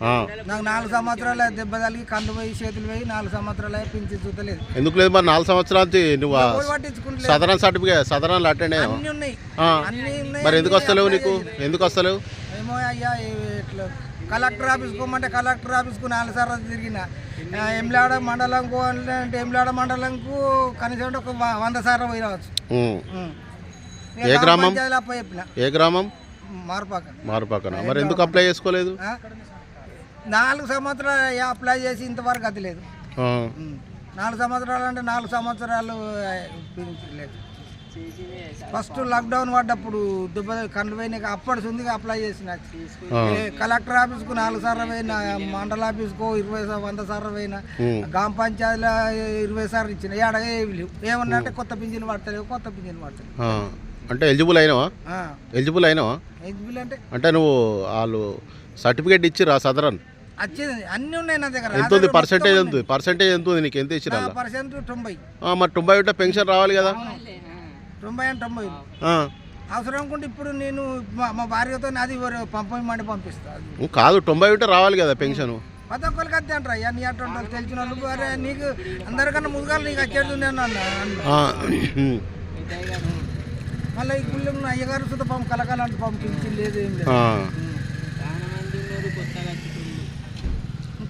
నాకు నాలుగు సంవత్సరాలు దెబ్బ తగిలి కళ్ళు పోయి చేతులు పోయి నాలుగు సంవత్సరాలు పింఛన్ చూతలేదు. ఎందుకు లేదు మరి నాలుగు సంవత్సరాల నువ్వు సదరన్ సర్టిఫికేట్ సదరన్ అటెండ్? అన్ని ఉన్నాయి. మరి ఎందుకు వస్తలేవు నీకు. ఎందుకు వస్తలేవు? ఏమో అయ్యా ఇట్లా కలెక్టర్ ఆఫీస్ పోమంటే కలెక్టర్ ఆఫీస్కు నాలుగు సార్లు తిరిగిన. ఆ, ఎమ్లాడ మండలం పోవాలంటే ఎమ్లాడ మండలంకు కనీసం ఒక వంద సార్లు పోయి రావచ్చు. ఏ గ్రామం? ఏ గ్రామం? మారుపాక. మారు పక్కన మరి ఎందుకు అప్లై చేసుకోలేదు? నాలుగు సంవత్సరాలు అప్లై చేసి ఇంతవరకు అది లేదు. నాలుగు సంవత్సరాలు అంటే నాలుగు సంవత్సరాలు పింఛలేదు ఫస్ట్ లాక్డౌన్ పడ్డప్పుడు దెబ్బ కళ్ళు పోయినాక అప్పటి ఉంది అప్లై చేసిన. కలెక్టర్ ఆఫీస్కు నాలుగు సార్లు పోయినా మండల ఆఫీస్కు ఇరవై వంద సార్లు పోయినా. గ్రామ పంచాయతీలో ఇరవై సార్లు ఇచ్చిన. ఏడ ఏమి లేవు ఏమన్నా అంటే కొత్త పింఛన్ పడతలేవు కొత్త పింఛన్ పడతలేవు. అంటే ఎలిజిబుల్ అయినావా. ఎలిజిబుల్ అయినావా? ఎలిజిబుల్ అంటే అంటే నువ్వు వాళ్ళు సర్టిఫికేట్ ఇచ్చిరా సదరన్. అన్నీ ఉన్నాయి నా దగ్గర. ఎంత ఉంది? పర్సెంటేజ్ ఎంత పర్సెంటేజ్ ఎంత ఉంది నీకు? ఎంత ఇచ్చిరా అలా? పర్సెంట్ తొంభై. ఆ, మరి తొంభై ఉంటే పెన్షన్ రావాలి కదా? తొంభై అంటే తొంభై. అవసరం అనుకుంటే ఇప్పుడు నేను మా భార్యతో అది పంపమంటే పంపిస్తా. అది. ఉం, కాదు తొంభై ఉంటే రావాలి కదా పెన్షన్? ప్రతి ఒక్కరికి అంతే అంటారు. అయ్యా నీ అటువంటి తెలిసిన వాళ్ళు అరే నీకు అందరికన్నా ముందుగా నీకు వచ్చేది ఉంది అన్న. మళ్ళీ ఈ గుళ్ళు అయ్యగారు సుత పంపు కలకాలంటే పంపించి లేదు ఏం లేదు.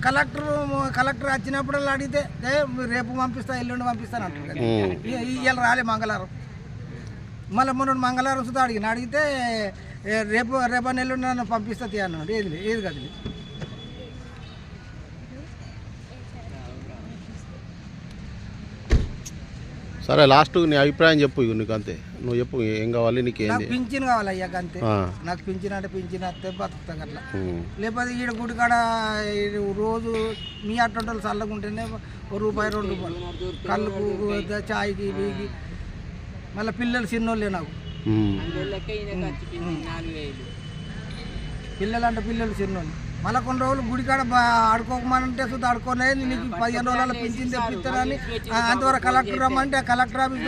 కలెక్టర్ కలెక్టర్ వచ్చినప్పుడు అడిగితే రేపు పంపిస్తా ఎల్లుండి పంపిస్తాను అంటారు కదా. ఇవాళ రాలే మంగళవారం. మళ్ళీ మొన్న మంగళవారం సుతా అడిగిన. అడిగితే రేపు రేపు ఎల్లుండి నన్ను పంపిస్తా అన్నాడు. ఏది ఏది కదిలే సరే లాస్ట్ నీ అభిప్రాయం చెప్పు ఇక నీకు అంతే. నువ్వు చెప్పు ఏం కావాలి నీకు నాకు ఏంది? పింఛన్ కావాలి అయ్యాక అంతే ఆ. నాకు పింఛన్ అంటే పింఛన్ వస్తే బతుకుతాం అట్లా. లేకపోతే ఈడ గుడి కాడ ఈ రోజు మీ అటువంటి వాళ్ళు ఉంటేనే ఒక రూపాయి రెండు రూపాయలు. కళ్ళకు చాయ్కి వీకి మళ్ళీ పిల్లలు చిన్నోళ్ళే నాకు. పిల్లలు అంటే పిల్లలు చిన్నోళ్ళు. మళ్ళీ కొన్ని రోజులు గుడి కాడ బా ఆడుకోకమంటే సుద్ధ ఆడుకోనే నీకు పదిహేను రోజుల పింఛన్ తెప్పిస్తారని అంతవరకు కలెక్టర్ రమ్మంటే కలెక్టర్ ఆఫీస్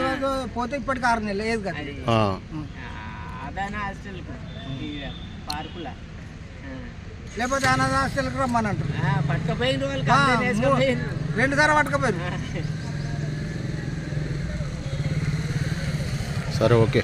పోతే ఇప్పటికి ఆరు నెలలు ఏది కదా. ఆ. లేకపోతే అనాథ హాస్టల్కి రమ్మని అంటారు పట్టుకపోయిన వాళ్ళు ఆ, మూ- రెండు సార్లు పట్టుకపోయారు సరే ఓకే.